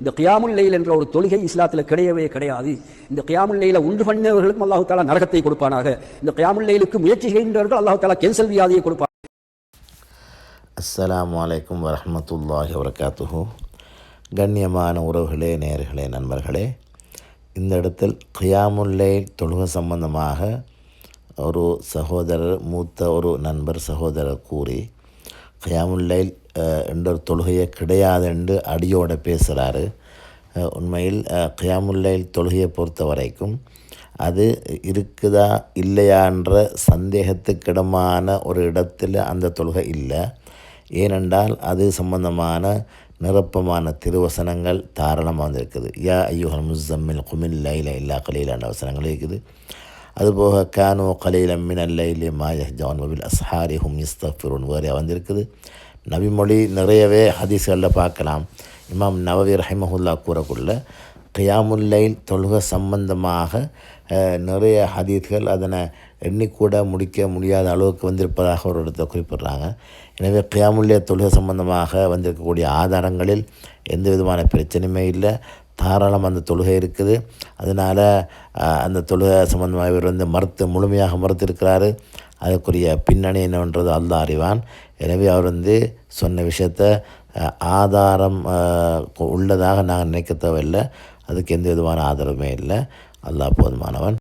இந்த கியாமுல் லைல் என்ற ஒரு தொழுகை இஸ்லாத்தில் கிடையவே கிடையாது. இந்த கியாமுல் லைல உண்டு பண்ணவர்களுக்கும் அல்லாஹு தாலா நரகத்தை கொடுப்பானாக. இந்த கியாமுல் லைலுக்கு முயற்சி செய்கின்றவர்கள் அல்லாஹு தாலா கேன்சல் வியாதியை கொடுப்பார் அஸ்லாம் அலைக்கும் வரமத்துல்லாஹி வரகாத்துஹு கண்ணியமான உறவுகளே நேர்களே நண்பர்களே இந்த இடத்தில் கியாமுல்லை தொழுக சம்பந்தமாக ஒரு சகோதரர் மூத்த ஒரு நண்பர் சகோதரர் கூறி கியாமுல்லைல் என்ற ஒரு தொழுகையே கிடையாது என்று அடியோட பேசுகிறாரு உண்மையில் அஹ், கியாமுல்லைல் தொழுகையை பொறுத்த வரைக்கும் அது இருக்குதா இல்லையான்ற சந்தேகத்துக்கிடமான ஒரு இடத்தில் அந்த தொழுகை இல்லை. ஏனென்றால் அது சம்பந்தமான நிரப்பமான திருவசனங்கள் தாராளமாக வந்திருக்குது. யா ஐயுஹல் முசம்மில் குமில் லைல இல்லா கலீலான வசனங்கள் இருக்குது. அதுபோக கானோ கலீலம் மினல் லைலி மாயஹ் ஜவான் மபில் அஸ்ஹாரி ஹும் இஸ்தஃபிருன் வேறையா வந்திருக்குது? நபிமொழி நிறையவே ஹதீஸ்களில் பார்க்கலாம். இமாம் நவவி ரஹிமஹுல்லா கூறக்குள்ள கியாமுல்லைல் தொழுக சம்பந்தமாக நிறைய ஹதீஸ்கள் அதனை எண்ணிக்கூட முடிக்க முடியாத அளவுக்கு வந்திருப்பதாக ஒரு இடத்தை குறிப்பிட்றாங்க. எனவே கியாமுல்லைய தொழுக சம்பந்தமாக வந்திருக்கக்கூடிய ஆதாரங்களில் எந்த விதமான பிரச்சனையுமே இல்லை. தாராளம் அந்த தொழுகை இருக்குது. அதனால் அந்த தொழுகை சம்பந்தமாக இவர் வந்து மறுத்து முழுமையாக மறுத்திருக்கிறாரு. அதற்குரிய பின்னணி என்னவென்றது அல்லாஹ் அறிவான். எனவே அவர் வந்து சொன்ன விஷயத்தை ஆதாரம் உள்ளதாக நாங்கள் நினைக்க தேவையில்லை. அதுக்கு எந்த விதமான ஆதரவுமே இல்லை. அல்லாஹ் போதுமானவன்.